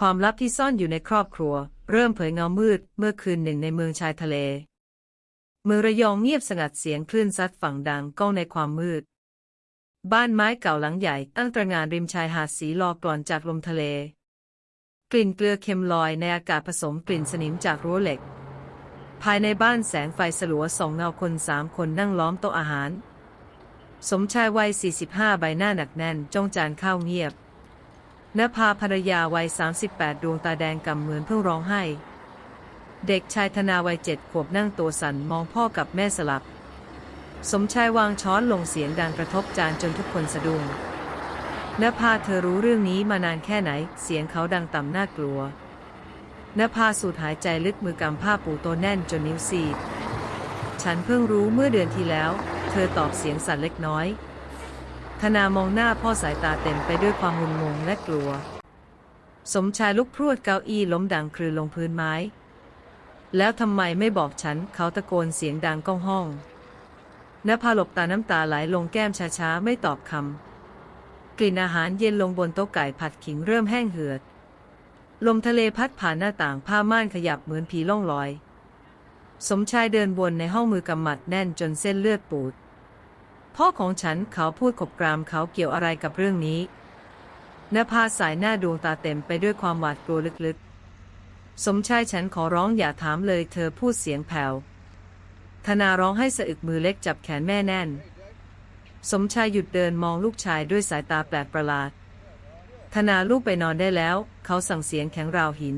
ความลับที่ซ่อนอยู่ในครอบครัว เริ่มเผยเงามืดเมื่อคืนหนึ่งในเมืองชายทะเล เมืองระยองเงียบสงัดเสียงคลื่นซัดฝั่งดังก้องในความมืด บ้านไม้เก่าหลังใหญ่ตั้งตระงานริมชายหาดสีลอกลอนจากลมทะเล กลิ่นเกลือเค็มลอยในอากาศผสมกลิ่นสนิมจากรั้วเหล็ก ภายในบ้านแสงไฟสลัวสองเงาคนสามคนนั่งล้อมโต๊ะอาหาร สมชายวัย45ใบหน้าหนักแน่นจ้องจานข้าวเงียบ นภาภรรยาวัย 38 ดวงตาแดงกำเหมือนเพิ่งร้องไห้ เด็กชายธนาวัยเจ็ดขวบนั่งตัวสั่นมองพ่อกับแม่สลับ สมชายวางช้อนลงเสียงดังกระทบจานจนทุกคนสะดุ้งนภาเธอรู้เรื่องนี้มานานแค่ไหน เสียงเขาดังต่ำน่ากลัวนภาสูดหายใจลึกมือกำผ้าปูโตแน่นจนนิ้วซีด ฉันเพิ่งรู้เมื่อเดือนที่แล้ว เธอตอบเสียงสั่นเล็กน้อย ธนามองหน้าพ่อสายตาเต็มไปด้วยความงุนงงและกลัว สมชายลุกพรวดเก้าอี้ล้มดังคลืนลงพื้นไม้ แล้วทำไมไม่บอกฉัน เขาตะโกนเสียงดังก้องห้องนภาหลบตาน้ำตาไหลลงแก้มช้าๆ ไม่ตอบคำ กลิ่นอาหารเย็นลงบนโต๊ะไก่ผัดขิงเริ่มแห้งเหือด ลมทะเลพัดผ่านหน้าต่างผ้าม่านขยับเหมือนผีล่องลอย สมชายเดินวนในห้องมือกำมัดแน่นจนเส้นเลือดปูด พ่อของฉันเขาพูดขบกรามเขาเกี่ยวอะไรกับเรื่องนี้นภาสายหน้าดวงตาเต็มไปด้วยความหวาดกลัวลึกๆ สมชายฉันขอร้องอย่าถามเลยเธอพูดเสียงแผ่วธนาร้องให้สะอึกมือเล็กจับแขนแม่แน่น สมชายหยุดเดินมองลูกชายด้วยสายตาแปลกประหลาด ธนาลูกไปนอนได้แล้ว เขาสั่งเสียงแข็งราวหิน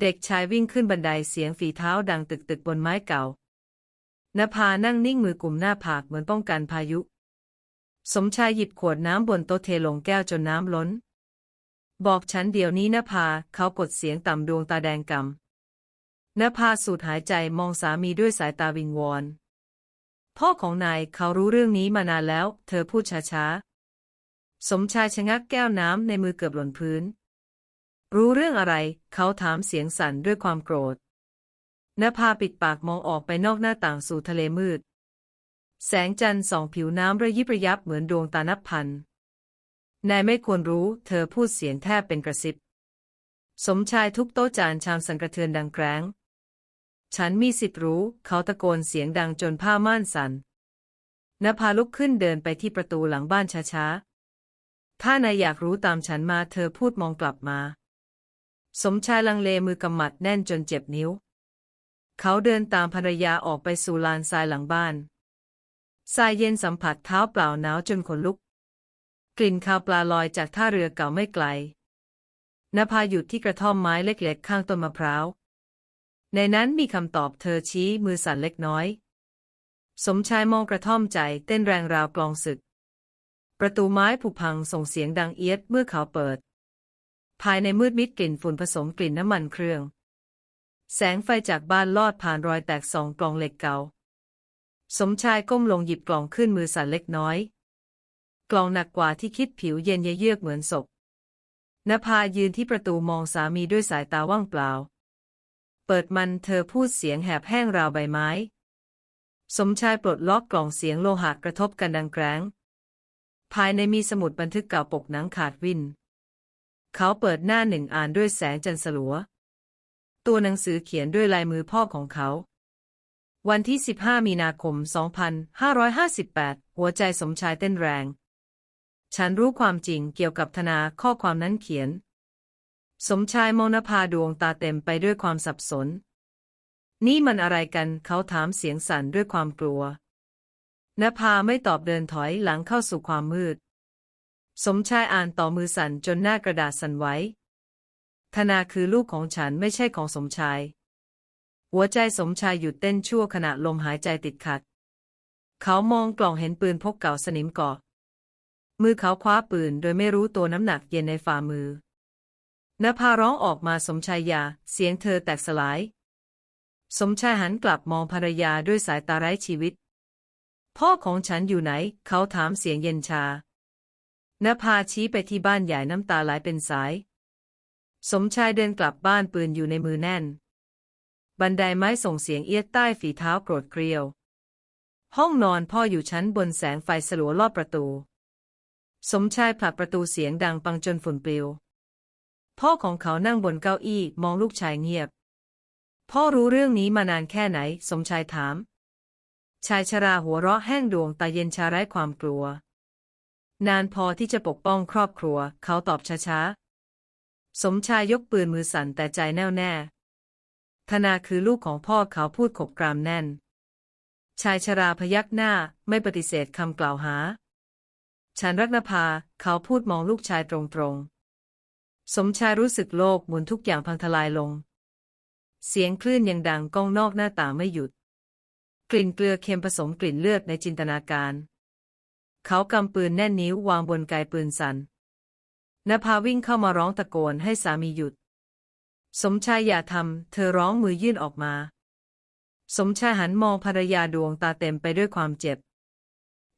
เด็กชายวิ่งขึ้นบันไดเสียงฝีเท้าดังตึกตึกๆบนไม้เก่า นภานั่งนิ่งมือกลุ่มหน้าผากเหมือนป้องกันพายุ สมชายหยิบขวดน้ำบนโต๊ะเทลงแก้วจนน้ำล้น บอกฉันเดี๋ยวนี้นภาเขากดเสียงต่ำดวงตาแดงกำนภาสูดหายใจมองสามีด้วยสายตาวิงวอน พ่อของนายเขารู้เรื่องนี้มานานแล้ว เธอพูดช้าๆ สมชายชะงักแก้วน้ำในมือเกือบหล่นพื้น รู้เรื่องอะไร เขาถามเสียงสั่นด้วยความโกรธ นภาปิดปากมองออกไปนอกหน้าต่างสู่ทะเลมืด แสงจันทร์ส่องผิวน้ำระยิบระยับเหมือนดวงตานับพัน นายไม่ควรรู้ เธอพูดเสียงแทบเป็นกระซิบ สมชายทุบโต๊ะจานชามสั่นกระเทือนดังแกร้ง ฉันมีสิทธิ์รู้ เขาตะโกนเสียงดังจนผ้าม่านสัน่นนภาลุกขึ้นเดินไปที่ประตูหลังบ้านช้าๆ ถ้านายอยากรู้ตามฉันมา เธอพูดมองกลับมา สมชายลังเลมือกำหมัดแน่นจนเจ็บนิ้ว เขาเดินตามภรรยาออกไปสู่ลานทรายหลังบ้าน ทรายเย็นสัมผัสเท้าเปล่าหนาวจนขนลุก กลิ่นคาวปลาลอยจากท่าเรือเก่าไม่ไกลนภาหยุดที่กระท่อมไม้เล็กๆ ข้างต้นมะพร้าว ในนั้นมีคำตอบเธอชี้มือสั่นเล็กน้อย สมชายมองกระท่อมใจเต้นแรงราวกลองศึก ประตูไม้ผุพังส่งเสียงดังเอียดเมื่อเขาเปิด ภายในมืดมิดกลิ่นฝุ่นผสมกลิ่นน้ำมันเครื่อง แสงไฟจากบ้านลอดผ่านรอยแตกสองกล่องเหล็กเก่า สมชายก้มลงหยิบกล่องขึ้นมือสั่นเล็กน้อย กล่องหนักกว่าที่คิดผิวเย็นเยือกเหมือนศพนภายืนที่ประตูมองสามีด้วยสายตาว่างเปล่า เปิดมันเธอพูดเสียงแหบแห้งราวใบไม้ สมชายปลดล็อกกล่องเสียงโลหะกระทบกันดังแกร้ง ภายในมีสมุดบันทึกเก่าปกหนังขาดวิน เขาเปิดหน้าหนึ่งอ่านด้วยแสงจันทร์สลัว ตัวหนังสือเขียนด้วยลายมือพ่อของเขา วันที่ 15 มีนาคม 2558 หัวใจสมชายเต้นแรง ฉันรู้ความจริงเกี่ยวกับธนาข้อความนั้นเขียน สมชายมนภาดวงตาเต็มไปด้วยความสับสน นี่มันอะไรกันเขาถามเสียงสั่นด้วยความกลัวนภาไม่ตอบเดินถอยหลังเข้าสู่ความมืด สมชายอ่านต่อมือสั่นจนหน้ากระดาษสั่นไหว ธนาคือลูกของฉันไม่ใช่ของสมชาย หัวใจสมชายหยุดเต้นชั่วขณะลมหายใจติดขัด เขามองกล่องเห็นปืนพกเก่าสนิมกาะมือเขาคว้าปืนโดยไม่รู้ตัวน้ำหนักเย็นในฝ่ามือนภาร้องออกมาสมชายยา เสียงเธอแตกสลาย สมชายหันกลับมองภรรยาด้วยสายตาไร้ชีวิต พ่อของฉันอยู่ไหน เขาถามเสียงเย็นชานภาชี้ไปที่บ้านใหญ่น้ำตาไหลเป็นสาย สมชายเดินกลับบ้านปืนอยู่ในมือแน่น บันไดไม้ส่งเสียงเอียดใต้ฝีเท้าโกรธเกรียว ห้องนอนพ่ออยู่ชั้นบนแสงไฟสลัวรอบประตู สมชายผลักประตูเสียงดังปังจนฝุ่นปลิว พ่อของเขานั่งบนเก้าอี้มองลูกชายเงียบ พ่อรู้เรื่องนี้มานานแค่ไหน สมชายถาม ชายชราหัวเราะแห้งดวงตาเย็นชาไร้ความกลัว นานพอที่จะปกป้องครอบครัว เขาตอบช้าๆ สมชายยกปืนมือสั่นแต่ใจแน่วแน่ ธนาคือลูกของพ่อเขาพูดขบกรามแน่น ชายชราพยักหน้าไม่ปฏิเสธคำกล่าวหา ฉันรักนภาเขาพูดมองลูกชายตรงๆ สมชายรู้สึกโลกหมุนทุกอย่างพังทลายลง เสียงคลื่นยังดังก้องนอกหน้าต่างไม่หยุด กลิ่นเกลือเค็มผสมกลิ่นเลือดในจินตนาการ เขากำปืนแน่นนิ้ววางบนไกปืนสันน นภาวิ่งเข้ามาร้องตะโกนให้สามีหยุด สมชายอย่าทำ เธอร้องมือยื่นออกมา สมชายหันมองภรรยาดวงตาเต็มไปด้วยความเจ็บ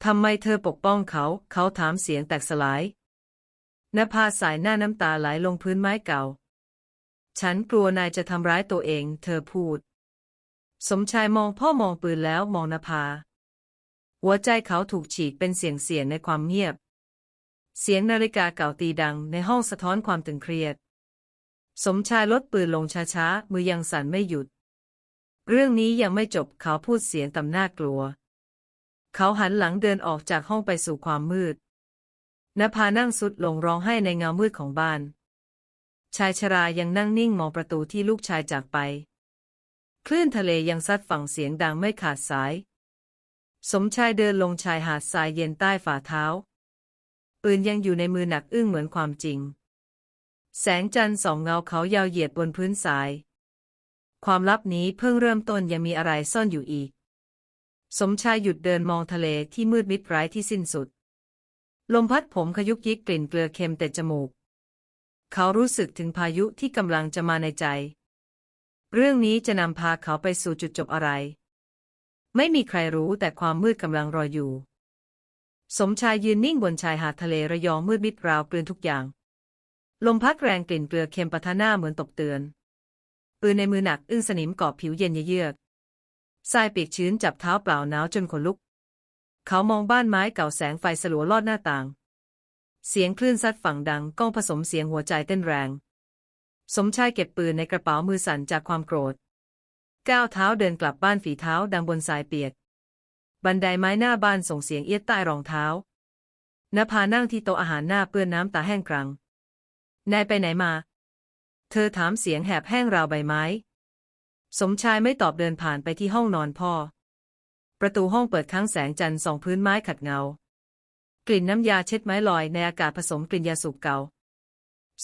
ทำไมเธอปกป้องเขา เขาถามเสียงแตกสลาย นภาสายหน้าน้ำตาไหลลงพื้นไม้เก่า ฉันกลัวนายจะทำร้ายตัวเอง เธอพูด สมชายมองพ่อมองปืนแล้วมองนภา หัวใจเขาถูกฉีกเป็นเสียงเสียงในความเงียบ เสียงนาฬิกาเก่าตีดังในห้องสะท้อนความตึงเครียด สมชายลดปืนลงช้าๆ มือยังสั่นไม่หยุด เรื่องนี้ยังไม่จบเขาพูดเสียงต่ำหน้ากลัว เขาหันหลังเดินออกจากห้องไปสู่ความมืดนภานั่งสุดลงร้องไห้ในเงามืดของบ้าน ชายชรายังนั่งนิ่งมองประตูที่ลูกชายจากไป คลื่นทะเลยังซัดฝั่งเสียงดังไม่ขาดสาย สมชายเดินลงชายหาดทรายเย็นใต้ฝ่าเท้า ปืนยังอยู่ในมือหนักอึ้งเหมือนความจริง แสงจันทร์สองเงาเขายาวเหยียดบนพื้นทราย ความลับนี้เพิ่งเริ่มต้นยังมีอะไรซ่อนอยู่อีก สมชายหยุดเดินมองทะเลที่มืดมิดไร้ที่สิ้นสุด ลมพัดผมขยุกยิกกลิ่นเกลือเค็มแต่จมูก เขารู้สึกถึงพายุที่กำลังจะมาในใจ เรื่องนี้จะนำพาเขาไปสู่จุดจบอะไร ไม่มีใครรู้แต่ความมืดกำลังรออยู่ สมชายยืนนิ่งบนชายหาดทะเลระยองมืดมิดราวกลืนทุกอย่าง ลมพัดแรงกลิ่นเกลือเค็มปะทะหน้าเหมือนตบเตือนปืนในมือหนักอึ้งสนิมกอบผิวเย็นเยือกทรายเปียกชื้นจับเท้าเปล่าหนาวจนขนลุก เขามองบ้านไม้เก่าแสงไฟสลัวลอดหน้าต่าง เสียงคลื่นซัดฝั่งดังก้องผสมเสียงหัวใจเต้นแรง สมชายเก็บปืนในกระเป๋ามือสั่นจากความโกรธ ก้าวเท้าเดินกลับบ้านฝีเท้าดังบนทรายเปียก บันไดไม้หน้าบ้านส่งเสียงเอียดใต้รองเท้านภานั่งที่โต๊ะอาหารหน้าเปื้อนน้ำตาแห้งกรัง นายไปไหนมา เธอถามเสียงแหบแห้งราวใบไม้ สมชายไม่ตอบเดินผ่านไปที่ห้องนอนพ่อ ประตูห้องเปิดค้างแสงจันทร์ส่องพื้นไม้ขัดเงา กลิ่นน้ำยาเช็ดไม้ลอยในอากาศผสมกลิ่นยาสูบเก่า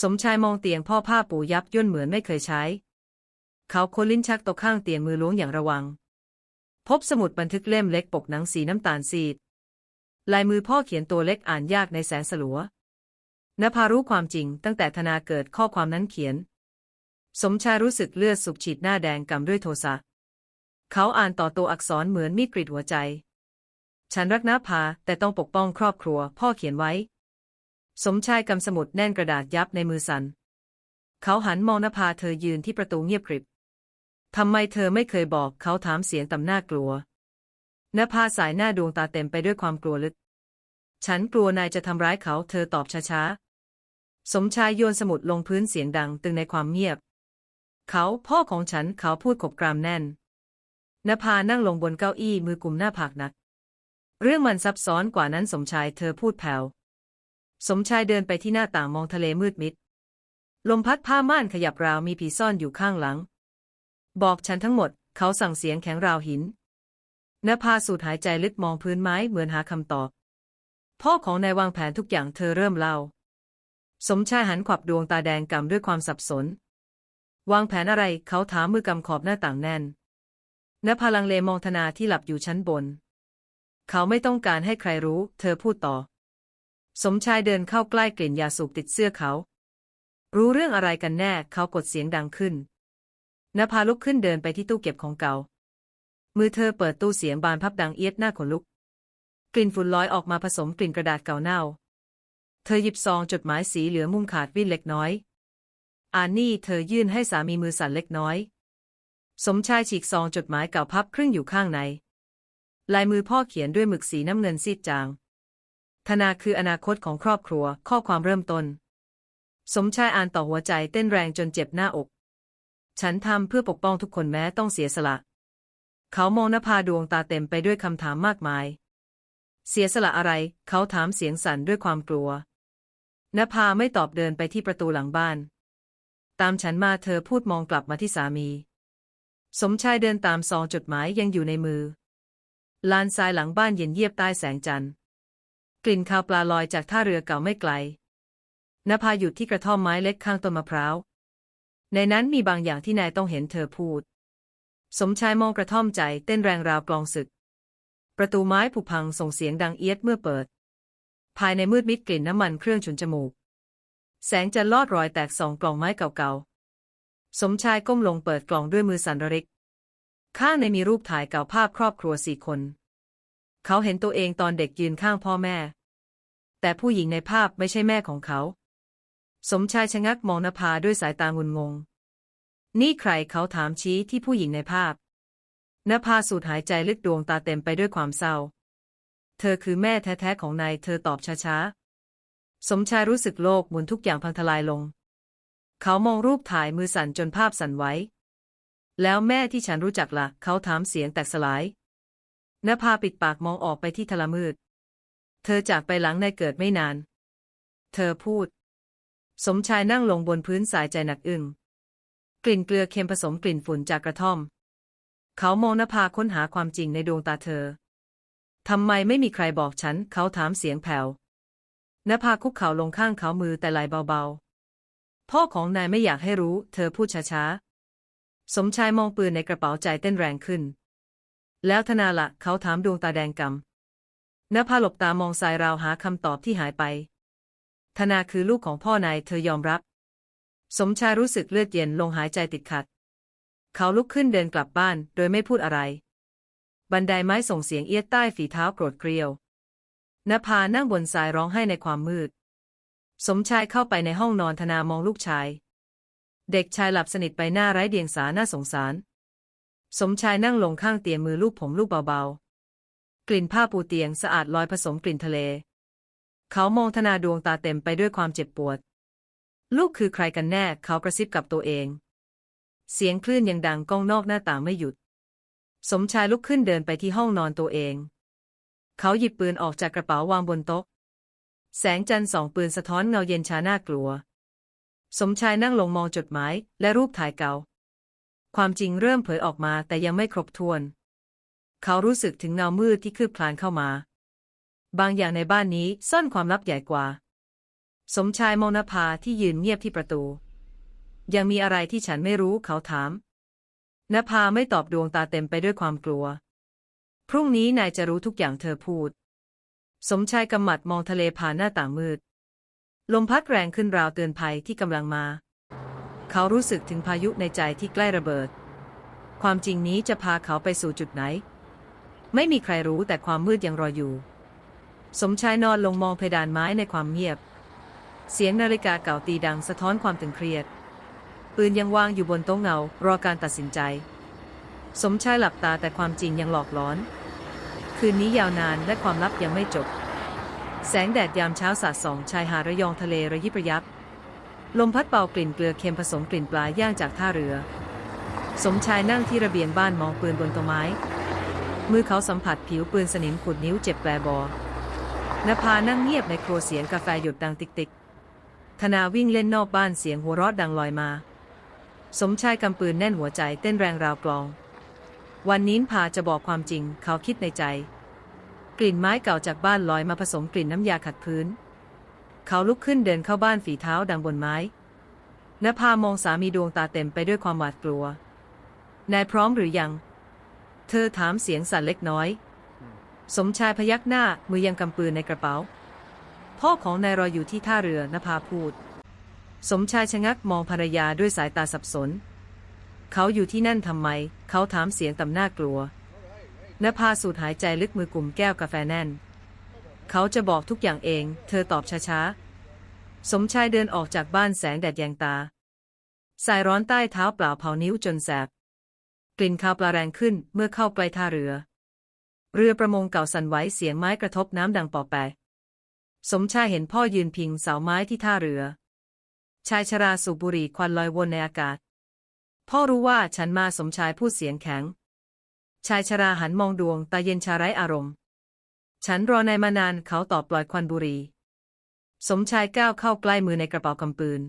สมชายมองเตียงพ่อผ้าปูยับย่นเหมือนไม่เคยใช้ เขาค้นลิ้นชักตกข้างเตียงมือล้วงอย่างระวัง พบสมุดบันทึกเล่มเล็กปกหนังสีน้ำตาลซีด ลายมือพ่อเขียนตัวเล็กอ่านยากในแสงสลัวนภารู้ความจริงตั้งแต่ธนาเกิดข้อความนั้นเขียน สมชายรู้สึกเลือดสุกฉีดหน้าแดงกำด้วยโทสะ เขาอ่านต่อตัวอักษรเหมือนมีดกรีดหัวใจ ฉันรักนภาแต่ต้องปกป้องครอบครัว พ่อเขียนไว้ สมชายกำสมุดแน่นกระดาษยับในมือสัน เขาหันมองนภาเธอยืนที่ประตูเงียบกริบ ทำไมเธอไม่เคยบอกเขาถามเสียงต่ำหน้ากลัวนภาสายหน้าดวงตาเต็มไปด้วยความกลัวลึก ฉันกลัวนายจะทำร้ายเขา เธอตอบช้าๆ สมชายโยนสมุดลงพื้นเสียงดังตึงในความเงียบ เขาพ่อของฉันเขาพูดขบกรามแน่นนภานั่งลงบนเก้าอี้มือกุมหน้าผากหนัก เรื่องมันซับซ้อนกว่านั้นสมชายเธอพูดแผ่ว สมชายเดินไปที่หน้าต่างมองทะเลมืดมิด ลมพัดผ้าม่านขยับราวมีผีซ่อนอยู่ข้างหลัง บอกฉันทั้งหมด เขาสั่งเสียงแข็งราวหินนภาสูดหายใจลึกมองพื้นไม้เหมือนหาคำตอบ พ่อของนายวางแผนทุกอย่างเธอเริ่มเล่า สมชายหันขวับดวงตาแดงกำด้วยความสับสน วางแผนอะไรเขาถามมือกำขอบหน้าต่างแน่นนภาลังเลมองธนาที่หลับอยู่ชั้นบน เขาไม่ต้องการให้ใครรู้ เธอพูดต่อ สมชายเดินเข้าใกล้กลิ่นยาสูบติดเสื้อเขา รู้เรื่องอะไรกันแน่ เขากดเสียงดังขึ้น นภาลุกขึ้นเดินไปที่ตู้เก็บของเก่า มือเธอเปิดตู้เสียงบานพับดังเอียดหน้าขนลุก กลิ่นฝุ่นลอยออกมาผสมกลิ่นกระดาษเก่าเน่า เธอหยิบซองจดหมายสีเหลืองมุมขาดวิ่นเล็กน้อย อ่านนี่เธอยื่นให้สามีมือสั่นเล็กน้อย สมชายฉีกซองจดหมายเก่าพับครึ่งอยู่ข้างใน ลายมือพ่อเขียนด้วยหมึกสีน้ำเงินซีดจาง ธนาคืออนาคตของครอบครัว ข้อความเริ่มต้น สมชายอ่านต่อหัวใจเต้นแรงจนเจ็บหน้าอก ฉันทำเพื่อปกป้องทุกคนแม้ต้องเสียสละ เขามองนภาดวงตาเต็มไปด้วยคำถามมากมาย เสียสละอะไร เขาถามเสียงสั่นด้วยความกลัวนภาไม่ตอบเดินไปที่ประตูหลังบ้าน ตามฉันมาเธอพูดมองกลับมาที่สามี สมชายเดินตามซองจดหมายยังอยู่ในมือ ลานทรายหลังบ้านเย็นเยียบใต้แสงจันทร์ กลิ่นคาวปลาลอยจากท่าเรือเก่าไม่ไกลนภาหยุดที่กระท่อมไม้เล็กข้างต้นมะพร้าว ในนั้นมีบางอย่างที่นายต้องเห็นเธอพูด สมชายมองกระท่อมใจเต้นแรงราวกลองศึก ประตูไม้ผุพังส่งเสียงดังเอียดเมื่อเปิด ภายในมืดมิดกลิ่นน้ำมันเครื่องฉุนจมูก แสงจะลอดรอยแตกสองกล่องไม้เก่าๆ สมชายก้มลงเปิดกล่องด้วยมือสั่นระริก ข้างในมีรูปถ่ายเก่าภาพครอบครัวสี่คน เขาเห็นตัวเองตอนเด็กยืนข้างพ่อแม่ แต่ผู้หญิงในภาพไม่ใช่แม่ของเขา สมชายชะงักมองนภาด้วยสายตางุนงง นี่ใครเขาถามชี้ที่ผู้หญิงในภาพนภาสูดหายใจลึกดวงตาเต็มไปด้วยความเศร้า เธอคือแม่แท้ๆของนาย เธอตอบช้าๆ สมชายรู้สึกโลกหมุนทุกอย่างพังทลายลง เขามองรูปถ่ายมือสั่นจนภาพสั่นไหว แล้วแม่ที่ฉันรู้จักละ่ะ เขาถามเสียงแตกสลาย นภาปิดปากมองออกไปที่ทลมืด เธอจากไปหลังนายเกิดไม่นาน เธอพูด สมชายนั่งลงบนพื้นสายใจหนักอึ้งกลิ่นเกลือเค็มผสมกลิ่นฝุ่นจากกระท่อม เขามองนภาค้นหาความจริงในดวงตาเธอ ทำไมไม่มีใครบอกฉัน เขาถามเสียงแผ่วนภาคุกเข่าลงข้างเขามือแต่ไหลเบาๆ พ่อของนายไม่อยากให้รู้ เธอพูดช้าๆ สมชายมองปืนในกระเป๋าใจเต้นแรงขึ้น แล้วธนาละเขาถามดวงตาแดงกำนภาหลบตามองสายราวหาคำตอบที่หายไป ธนาคือลูกของพ่อนายเธอยอมรับ สมชายรู้สึกเลือดเย็นลงหายใจติดขัด เขาลุกขึ้นเดินกลับบ้านโดยไม่พูดอะไร บันไดไม้ส่งเสียงเอียดใต้ฝีเท้าโกรธเกรียวนภานั่งบนทรายร้องไห้ในความมืด สมชายเข้าไปในห้องนอนธนามองลูกชาย เด็กชายหลับสนิทไปหน้าไร้เดียงสาหน่าสงสาร สมชายนั่งลงข้างเตียงมือลูกผมลูกเบาๆ กลิ่นผ้าปูเตียงสะอาดลอยผสมกลิ่นทะเล เขามองธนาดวงตาเต็มไปด้วยความเจ็บปวด ลูกคือใครกันแน่ เขากระซิบกับตัวเอง เสียงคลื่นยังดังก้องนอกหน้าต่างไม่หยุด สมชายลุกขึ้นเดินไปที่ห้องนอนตัวเอง เขาหยิบปืนออกจากกระเป๋าวางบนโต๊ะ แสงจันทร์สองปืนสะท้อนเงาเย็นชาน่ากลัว สมชายนั่งลงมองจดหมายและรูปถ่ายเก่า ความจริงเริ่มเผยออกมาแต่ยังไม่ครบถ้วน เขารู้สึกถึงเงามืดที่คืบคลานเข้ามา บางอย่างในบ้านนี้ซ่อนความลับใหญ่กว่า สมชายมนภาที่ยืนเงียบที่ประตู ยังมีอะไรที่ฉันไม่รู้เขาถาม นภาไม่ตอบดวงตาเต็มไปด้วยความกลัว พรุ่งนี้นายจะรู้ทุกอย่างเธอพูด สมชายกำหมัดมองทะเลผ่านหน้าต่างมืด ลมพัดแรงขึ้นราวเตือนภัยที่กำลังมา เขารู้สึกถึงพายุในใจที่ใกล้ระเบิด ความจริงนี้จะพาเขาไปสู่จุดไหน ไม่มีใครรู้แต่ความมืดยังรออยู่ สมชายนอนลงมองเพดานไม้ในความเงียบ เสียงนาฬิกาเก่าตีดังสะท้อนความตึงเครียด ปืนยังวางอยู่บนโต๊ะเงา รอการตัดสินใจ สมชายหลับตาแต่ความจริงยังหลอกหลอน คืนนี้ยาวนานและความลับยังไม่จบ แสงแดดยามเช้าสาดส่องชายหาดระยองทะเลระยิบระยับ ลมพัดเป่ากลิ่นเกลือเค็มผสมกลิ่นปลาย่างจากท่าเรือ สมชายนั่งที่ระเบียงบ้านมองปืนบนต้นไม้ มือเขาสัมผัสผิวปืนสนิมขุดนิ้วเจ็บแปรบอ นภานั่งเงียบในครัวเสียงกาแฟหยดดังติ๊กติ๊กธนาวิ่งเล่นนอกบ้านเสียงหัวเราะดังลอยมา สมชายกำปืนแน่นหัวใจเต้นแรงราวกลอง วันนี้พาจะบอกความจริงเขาคิดในใจ กลิ่นไม้เก่าจากบ้านลอยมาผสมกลิ่นน้ำยาขัดพื้น เขาลุกขึ้นเดินเข้าบ้านฝีเท้าดังบนไม้นภามองสามีดวงตาเต็มไปด้วยความหวาดกลัว นายพร้อมหรือยัง เธอถามเสียงสั่นเล็กน้อย สมชายพยักหน้ามือยังกำปืนในกระเป๋า พ่อของนายรออยู่ที่ท่าเรือนภาพูด สมชายชะงักมองภรรยาด้วยสายตาสับสน เขาอยู่ที่นั่นทำไม เขาถามเสียงต่ำหน้ากลัวนภาสูดหายใจลึกมือกลุ่มแก้วกาแฟแน่น เขาจะบอกทุกอย่างเอง เธอตอบช้าๆ สมชายเดินออกจากบ้านแสงแดดแยงตา สายร้อนใต้เท้าเปล่าเผานิ้วจนแสบ กลิ่นคาวปลาแรงขึ้นเมื่อเข้าใกล้ท่าเรือ เรือประมงเก่าสั่นไหวเสียงไม้กระทบน้ำดังปอแปะสมชายเห็นพ่อยืนพิงเสาไม้ที่ท่าเรือ ชายชราสูบบุหรี่ควันลอยวนในอากาศ พ่อรู้ว่าฉันมาสมชายพูดเสียงแข็ง ชายชราหันมองดวงตาเย็นชาไร้อารมณ์ ฉันรอนายมานานเขาตอบปล่อยควันบุหรี่ สมชายก้าวเข้าใกล้มือในกระเป๋ากำปืน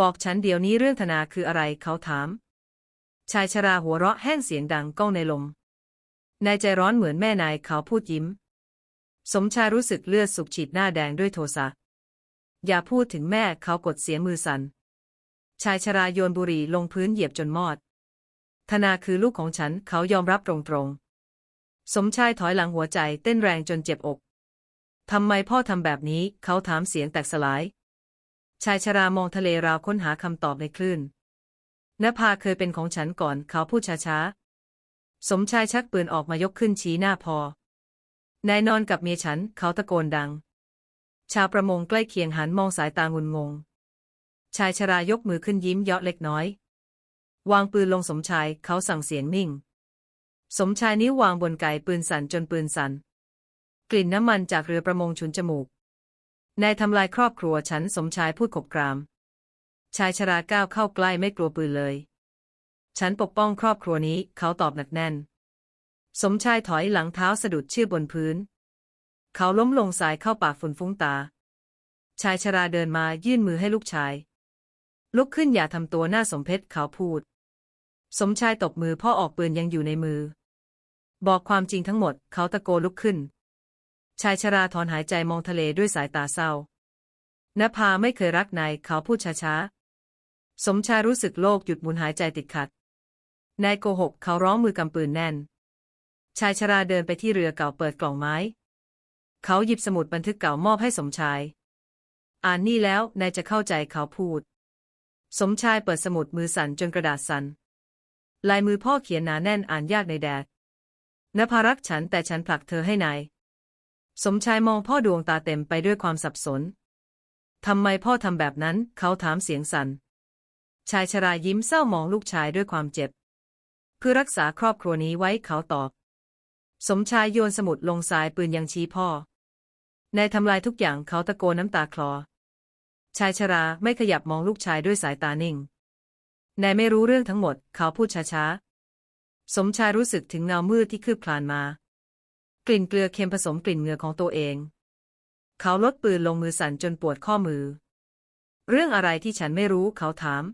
บอกฉันเดี๋ยวนี้เรื่องธนาคืออะไรเขาถาม ชายชราหัวเราะแห้งเสียงดังก้องในลม นายใจร้อนเหมือนแม่นายเขาพูดยิ้ม สมชายรู้สึกเลือดสุกฉีดหน้าแดงด้วยโทสะ อย่าพูดถึงแม่เขากดเสียมือสัน่น ชายชราโยนบุหรี่ลงพื้นเหยียบจนมอด ธนาคือลูกของฉันเขายอมรับตรงๆ สมชายถอยหลังหัวใจเต้นแรงจนเจ็บอก ทำไมพ่อทำแบบนี้เขาถามเสียงแตกสลาย ชายชรามองทะเลราวค้นหาคำตอบในคลื่นนภาเคยเป็นของฉันก่อนเขาพูดช้าๆ สมชายชักปืนออกมายกขึ้นชี้หน้าพอ นายนอนกับเมียฉัน เขาตะโกนดัง ชาวประมงใกล้เคียงหันมองสายตางุนงง ชายชรายกมือขึ้นยิ้มเยาะเล็กน้อย วางปืนลงสมชาย เขาสั่งเสียงนิ่ง สมชายนิ้ววางบนไก่ปืนสั่นจนปืนสั่น กลิ่นน้ำมันจากเรือประมงฉุนจมูก นายทำลายครอบครัวฉันสมชายพูดขบกราม ชายชราก้าวเข้าใกล้ไม่กลัวปืนเลย ฉันปกป้องครอบครัวนี้ เขาตอบหนักแน่น สมชายถอยหลังเท้าสะดุดเชื่อบนพื้น เขาล้มลงสายเข้าปากฝุ่นฟุ้งตา ชายชราเดินมายื่นมือให้ลูกชาย ลุกขึ้นอย่าทำตัวหน้าสมเพชเขาพูด สมชายตบมือพ่อออกปืนยังอยู่ในมือ บอกความจริงทั้งหมด เขาตะโกนลุกขึ้น ชายชราถอนหายใจมองทะเลด้วยสายตาเศร้านภาไม่เคยรักนายเขาพูดช้าๆ สมชายรู้สึกโลกหยุดหมุนหายใจติดขัด นายโกหกเขาร้องมือกำปืนแน่น ชายชราเดินไปที่เรือเก่าเปิดกล่องไม้ เขาหยิบสมุดบันทึกเก่ามอบให้สมชาย อ่านนี่แล้วนายจะเข้าใจเขาพูด สมชายเปิดสมุดมือสั่นจนกระดาษสั่นลายมือพ่อเขียนหนาแน่นอ่านยากในแดดนภารักฉันแต่ฉันผลักเธอให้นาย สมชายมองพ่อดวงตาเต็มไปด้วยความสับสน ทำไมพ่อทำแบบนั้น เขาถามเสียงสัน่น ชายชรายิ้มเศร้ามองลูกชายด้วยความเจ็บ เพื่อรักษาครอบครัวนี้ไว้เขาตอบ สมชายโยนสมุดลงสายปืนยังชี้พ่อนายทำลายทุกอย่างเขาตะโกนน้ำตาคลอ ชายชราไม่ขยับมองลูกชายด้วยสายตานิ่ง นายไม่รู้เรื่องทั้งหมด เขาพูดช้าๆ สมชายรู้สึกถึงเงามืดที่คืบคลานมา กลิ่นเกลือเค็มผสมกลิ่นเหงื่อของตัวเอง เขาลดปืนลงมือสั่นจนปวดข้อมือ เรื่องอะไรที่ฉันไม่รู้เขาถาม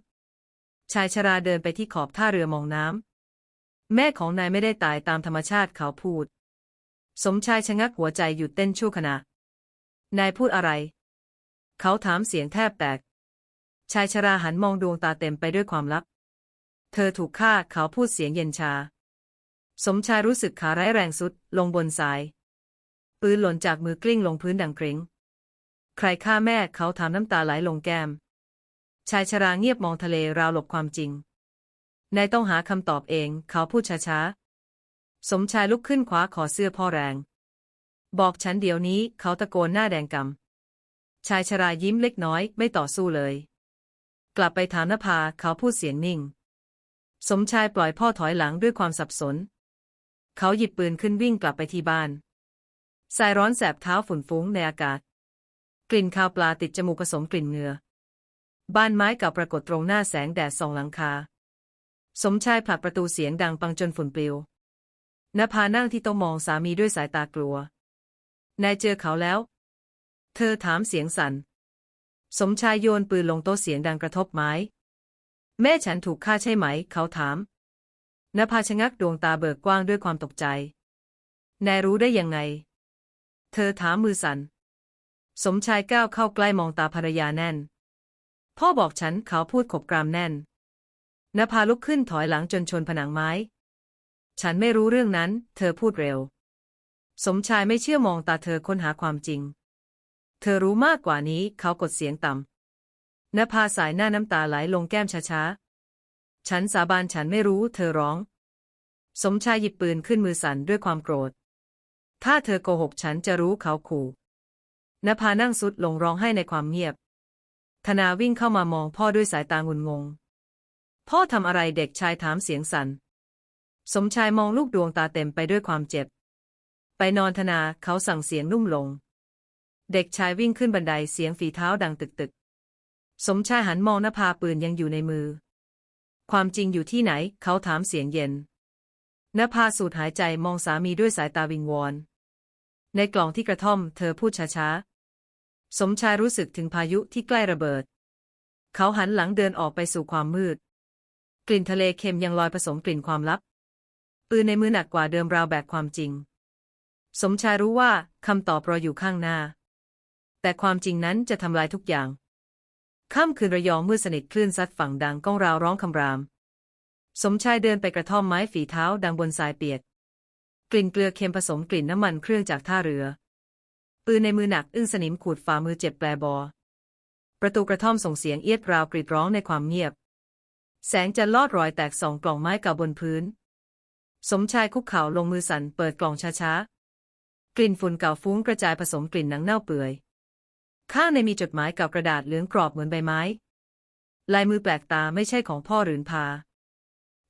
ชายชราเดินไปที่ขอบท่าเรือมองน้ำ แม่ของนายไม่ได้ตายตามธรรมชาติเขาพูด สมชายชะงักหัวใจหยุดเต้นชั่วขณะ นายพูดอะไร เขาถามเสียงแทบแตก ชายชราหันมองดวงตาเต็มไปด้วยความลับ เธอถูกฆ่าเขาพูดเสียงเย็นชา สมชายรู้สึกขาร้ายแรงสุดลงบนสาย ปืนหล่นจากมือกลิ้งลงพื้นดังกริง้งใครฆ่าแม่เขาถามน้ำตาไหลลงแก้ม ชายชราเงียบมองทะเลราวหลบความจริง นายต้องหาคำตอบเอง เขาพูดช้าๆ สมชายลุกขึ้นคว้าขอเสื้อพ่อแรง บอกฉันเดี๋ยวนี้ เขาตะโกนหน้าแดงกำ ชายชรายิ้มเล็กน้อย ไม่ต่อสู้เลย กลับไปถามนภา เขาพูดเสียงนิ่ง สมชายปล่อยพ่อถอยหลังด้วยความสับสน เขาหยิบปืนขึ้นวิ่งกลับไปที่บ้าน สายร้อนแสบเท้าฝุ่นฟุ้งในอากาศ กลิ่นคาวปลาติดจมูกผสมกลิ่นเหงือ บ้านไม้เก่าปรากฏตรงหน้าแสงแดดส่องหลังคา สมชายผลักประตูเสียงดังปังจนฝุ่นปลิวนภานั่งที่โต๊ะมองสามีด้วยสายตากลัว นายเจอเขาแล้ว เธอถามเสียงสัน่น สมชายโยนปืนลงโต๊ะเสียงดังกระทบไม้ แม่ฉันถูกฆ่าใช่ไหม เขาถามนภาชะงักดวงตาเบิกกว้างด้วยความตกใจ นายรู้ได้ยังไง เธอถามมือสัน่น สมชายก้าวเข้าใกล้มองตาภรรยาแน่น พ่อบอกฉันเขาพูดขบกรามแน่น นภาลุกขึ้นถอยหลังจนชนผนังไม้ ฉันไม่รู้เรื่องนั้น เธอพูดเร็ว สมชายไม่เชื่อมองตาเธอค้นหาความจริง เธอรู้มากกว่านี้เขากดเสียงต่ำนภาสายหน้าน้ำตาไหลลงแก้มช้าๆ ฉันสาบานฉันไม่รู้ เธอร้อง สมชายหยิบปืนขึ้นมือสั่นด้วยความโกรธ ถ้าเธอโกหกฉันจะรู้เขาขู่นภานั่งสุดลงร้องไห้ในความเงียบธนาวิ่งเข้ามามองพ่อด้วยสายตางุนงง พ่อทำอะไรเด็กชายถามเสียงสัน่น สมชายมองลูกดวงตาเต็มไปด้วยความเจ็บ ไปนอนธนาเขาสั่งเสียงนุ่มลง เด็กชายวิ่งขึ้นบันไดเสียงฝีเท้าดังตึกตึก สมชายหันมองนภาปืนยังอยู่ในมือ ความจริงอยู่ที่ไหน เขาถามเสียงเย็นนภาสูดหายใจมองสามีด้วยสายตาวิงวอน ในกล่องที่กระท่อม เธอพูดช้าๆ สมชายรู้สึกถึงพายุที่ใกล้ระเบิด เขาหันหลังเดินออกไปสู่ความมืด กลิ่นทะเลเค็มยังลอยผสมกลิ่นความลับ ปืนในมือหนักกว่าเดิมราวแบกความจริง สมชายรู้ว่าคำตอบรออยู่ข้างหน้า แต่ความจริงนั้นจะทำลายทุกอย่างค่ำคืนระยองมืดสนิทคลื่นซัดฝั่งดังก้องราวร้องคำราม สมชายเดินไปกระท่อมไม้ฝีเท้าดังบนทรายเปียก กลิ่นเกลือเค็มผสมกลิ่นน้ำมันเครื่องจากท่าเรือ ปืนในมือหนักอึ้งสนิมขูดฝ่ามือเจ็บแปรบอ ประตูกระท่อมส่งเสียงเอียดราวกรีดร้องในความเงียบ แสงจันทร์ลอดรอยแตกสองกล่องไม้เก่าบนพื้น สมชายคุกเข่าลงมือสั่นเปิดกล่องช้าๆ กลิ่นฝุ่นเก่าฟุ้งกระจายผสมกลิ่นหนังเน่าเปื่อย ข้างในมีจดหมายเก่ากระดาษเหลืองกรอบเหมือนใบไม้ ลายมือแปลกตาไม่ใช่ของพ่อหรือพา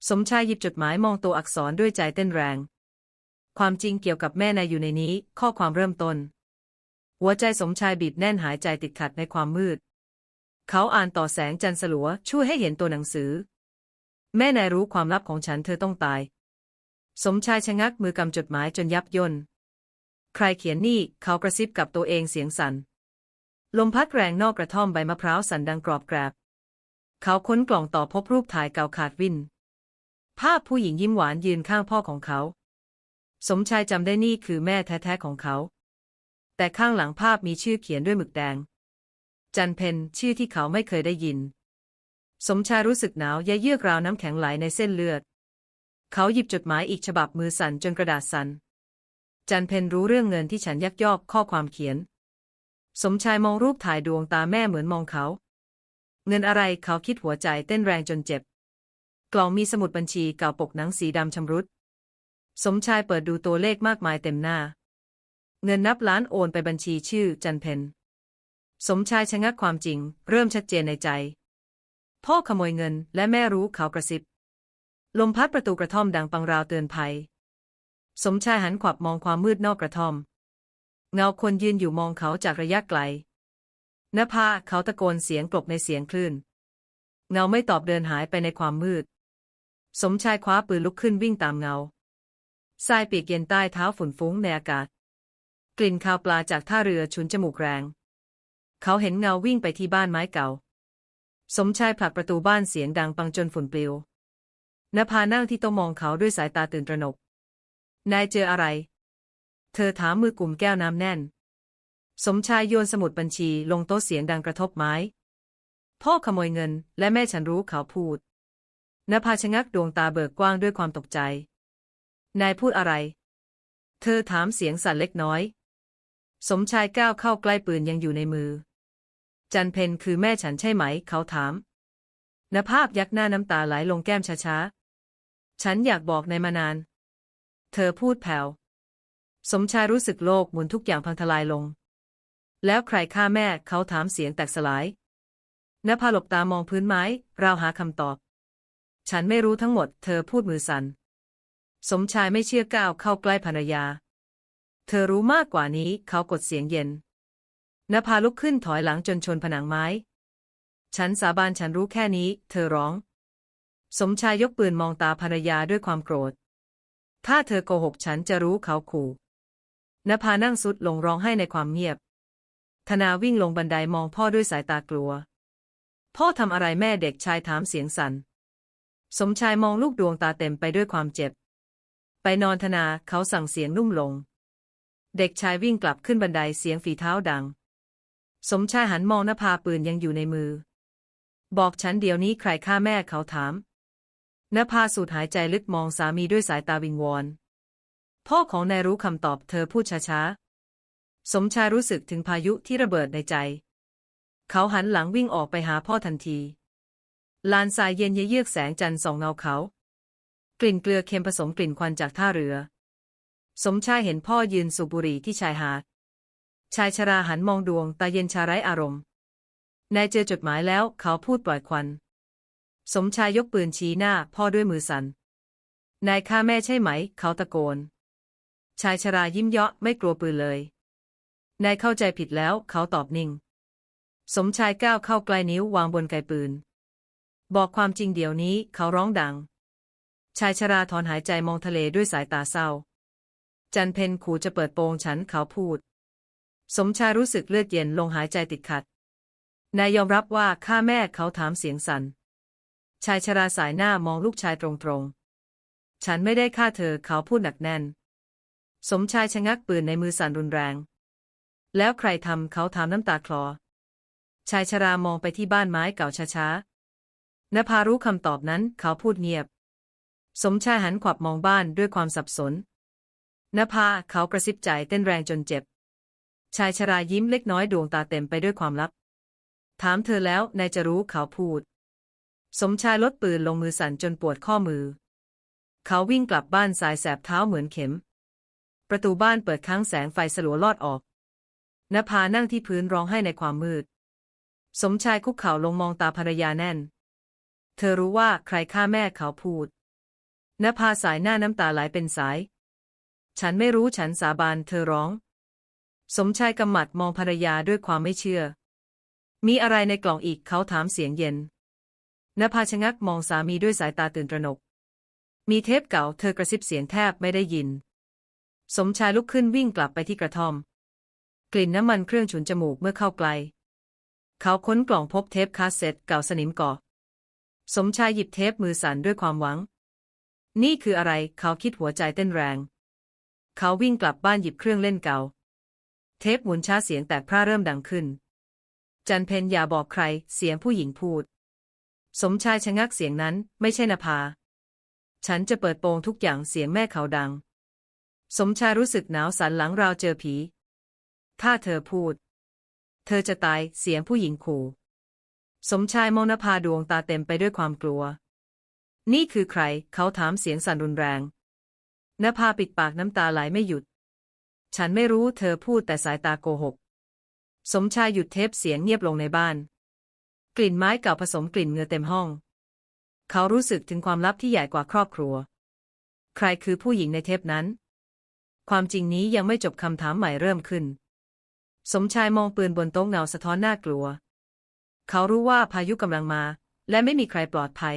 สมชายหยิบจดหมายมองตัวอักษรด้วยใจเต้นแรง ความจริงเกี่ยวกับแม่นายอยู่ในนี้ ข้อความเริ่มต้น หัวใจสมชายบีบแน่นหายใจติดขัดในความมืด เขาอ่านต่อแสงจันทร์สลัวช่วยให้เห็นตัวหนังสือ แม่นายรู้ความลับของฉันเธอต้องตาย สมชายชะงักมือกำจดหมายจนยับย่นใครเขียนนี่เขากระซิบกับตัวเองเสียงสัน่นลมพัดแรงนอกกระท่อมใบมะพร้าวสั่นดังกรอบแกรบ เขาค้นกล่องต่อพบรูปถ่ายเก่าขาดวิน ภาพผู้หญิงยิ้มหวานยืนข้างพ่อของเขา สมชายจำได้นี่คือแม่แท้ๆของเขา แต่ข้างหลังภาพมีชื่อเขียนด้วยหมึกแดง จันเพนชื่อที่เขาไม่เคยได้ยิน สมชายรู้สึกหนาวเยือกราวน้ำแข็งไหลในเส้นเลือด เขาหยิบจดหมายอีกฉบับมือสั่นจนกระดาษสั่นจันเพนรู้เรื่องเงินที่ฉันยักยอกข้อความเขียน สมชายมองรูปถ่ายดวงตาแม่เหมือนมองเขา เงินอะไรเขาคิดหัวใจเต้นแรงจนเจ็บ กล่องมีสมุดบัญชีเก่าปกหนังสีดำชำรุด สมชายเปิดดูตัวเลขมากมายเต็มหน้า เงินนับล้านโอนไปบัญชีชื่อจันเพน สมชายชะงักความจริง เริ่มชัดเจนในใจ พ่อขโมยเงินและแม่รู้เขากระซิบ ลมพัดประตูกระท่อมดังปังราวเตือนภัย สมชายหันขวับมองความมืดนอกกระท่อม เงาคนยืนอยู่มองเขาจากระยะไกลนภาเขาตะโกนเสียงกลบในเสียงคลื่น เงาไม่ตอบเดินหายไปในความมืด สมชายคว้าปืนลุกขึ้นวิ่งตามเงาทรายเปียกเย็นใต้เท้าฝุ่นฟุ้งในอากาศ กลิ่นคาวปลาจากท่าเรือชุนจมูกแรง เขาเห็นเงาวิ่งไปที่บ้านไม้เก่า สมชายผลักประตูบ้านเสียงดังปังจนฝุ่นปลิวนภานั่งที่โต๊ะมองเขาด้วยสายตาตื่นตระหนก นายเจออะไร เธอถามมือกลุ่มแก้วน้ำแน่น สมชายโยนสมุดบัญชีลงโต๊ะเสียงดังกระทบไม้ พ่อขโมยเงิน และแม่ฉันรู้เขาพูดนภาชะงักดวงตาเบิกกว้างด้วยความตกใจ นายพูดอะไร เธอถามเสียงสั่นเล็กน้อย สมชายก้าวเข้าใกล้ปืนยังอยู่ในมือ จันเพนคือแม่ฉันใช่ไหม เขาถามนภาพยักหน้าน้ำตาไหลลงแก้มช้าๆ ฉันอยากบอกนายมานาน เธอพูดแผ่ว สมชายรู้สึกโลกหมุนทุกอย่างพังทลายลง แล้วใครฆ่าแม่เขาถามเสียงแตกสลายนภาหลบตามองพื้นไม้ราวหาคำตอบ ฉันไม่รู้ทั้งหมด เธอพูดมือสัน่น สมชายไม่เชื่อก้าวเข้าใกล้ภรรยา เธอรู้มากกว่านี้เขากดเสียงเย็นนภาลุกขึ้นถอยหลังจนชนผนังไม้ ฉันสาบานฉันรู้แค่นี้ เธอร้อง สมชายยกปืนมองตาภรรยาด้วยความโกรธ ถ้าเธอโกหกฉันจะรู้เขาขู่นภานั่งสุดลงร้องไห้ในความเงียบ ธนาวิ่งลงบันไดมองพ่อด้วยสายตากลัว พ่อทำอะไรแม่เด็กชายถามเสียงสัน่น สมชายมองลูกดวงตาเต็มไปด้วยความเจ็บ ไปนอนธนาเขาสั่งเสียงนุ่มลง เด็กชายวิ่งกลับขึ้นบันไดเสียงฝีเท้าดัง สมชายหันมองนภาปืนยังอยู่ในมือ บอกฉันเดี๋ยวนี้ใครฆ่าแม่เขาถามนภาสูดหายใจลึกมองสามีด้วยสายตาวิงวอน พ่อของนายรู้คำตอบเธอพูดช้าๆ สมชายรู้สึกถึงพายุที่ระเบิดในใจ เขาหันหลังวิ่งออกไปหาพ่อทันที ลานทรายเย็นเยือกแสงจันทร์ส่องเงาเขา กลิ่นเกลือเค็มผสมกลิ่นควันจากท่าเรือ สมชายเห็นพ่อยืนสูบบุหรี่ที่ชายหาด ชายชราหันมองดวงตาเย็นชาไร้อารมณ์ นายเจอจดหมายแล้วเขาพูดปล่อยควัน สมชายยกปืนชี้หน้าพ่อด้วยมือสัน่น นายฆ่าแม่ใช่ไหม เขาตะโกน ชายชรายิ้มเยาะไม่กลัวปืนเลย นายเข้าใจผิดแล้วเขาตอบนิ่ง สมชายก้าวเข้าใกล้นิ้ววางบนไกปืน บอกความจริงเดี๋ยวนี้เขาร้องดัง ชายชราถอนหายใจมองทะเลด้วยสายตาเศร้า จันเพนขู่จะเปิดโปงฉันเขาพูด สมชายรู้สึกเลือดเย็นลงหายใจติดขัด นายยอมรับว่าฆ่าแม่เขาถามเสียงสัน่น ชายชราสายหน้ามองลูกชายตรงๆ ฉันไม่ได้ฆ่าเธอเขาพูดหนักแน่น สมชายชะงักปืนในมือสั่นรุนแรง แล้วใครทำเขาถามน้ำตาคลอ ชายชรามองไปที่บ้านไม้เก่าช้าๆนภารู้คำตอบนั้นเขาพูดเงียบสมชายหันขวับมองบ้านด้วยความสับสน นภาเขากระซิบใจเต้นแรงจนเจ็บ ชายชรายิ้มเล็กน้อยดวงตาเต็มไปด้วยความลับ ถามเธอแล้วนายจะรู้เขาพูด สมชายลดปืนลงมือสั่นจนปวดข้อมือ เขาวิ่งกลับบ้านสายแสบเท้าเหมือนเข็ม ประตูบ้านเปิดค้างแสงไฟสลัวลอดออกนภานั่งที่พื้นร้องไห้ในความมืด สมชายคุกเข่าลงมองตาภรรยาแน่น เธอรู้ว่าใครฆ่าแม่เขาพูดนภาสายหน้าน้ำตาไหลเป็นสาย ฉันไม่รู้ฉันสาบานเธอร้อง สมชายกำหมัดมองภรรยาด้วยความไม่เชื่อ มีอะไรในกล่องอีกเขาถามเสียงเย็นนภาชะงักมองสามีด้วยสายตาตื่นตระหนก มีเทปเก่าเธอกระซิบเสียงแทบไม่ได้ยิน สมชายลุกขึ้นวิ่งกลับไปที่กระท่อม กลิ่นน้ำมันเครื่องฉุนจมูกเมื่อเข้าใกล เขาค้นกล่องพบเทปคาสเซ็ตเก่าสนิมก่อ สมชายหยิบเทปมือสั่นด้วยความหวัง นี่คืออะไรเขาคิดหัวใจเต้นแรง เขาวิ่งกลับบ้านหยิบเครื่องเล่นเก่า เทปหมุนช้าเสียงแตกพร่าเริ่มดังขึ้น จันเพนอย่าบอกใคร เสียงผู้หญิงพูด สมชายชะงักเสียงนั้นไม่ใช่นภา ฉันจะเปิดโปงทุกอย่างเสียงแม่เขาดัง สมชายรู้สึกหนาวสันหลังราวเจอผี ถ้าเธอพูด เธอจะตายเสียงผู้หญิงขู่ สมชายมองนภาดวงตาเต็มไปด้วยความกลัว นี่คือใคร เขาถามเสียงสั่นรุนแรง นภาปิดปากน้ำตาไหลไม่หยุด ฉันไม่รู้เธอพูดแต่สายตาโกหก สมชายหยุดเทปเสียงเงียบลงในบ้าน กลิ่นไม้เก่าผสมกลิ่นเงือเต็มห้อง เขารู้สึกถึงความลับที่ใหญ่กว่าครอบครัว ใครคือผู้หญิงในเทปนั้น ความจริงนี้ยังไม่จบคำถามใหม่เริ่มขึ้น สมชายมองปืนบนโต๊ะเงาสะท้อนน่ากลัว เขารู้ว่าพายุกำลังมา และไม่มีใครปลอดภัย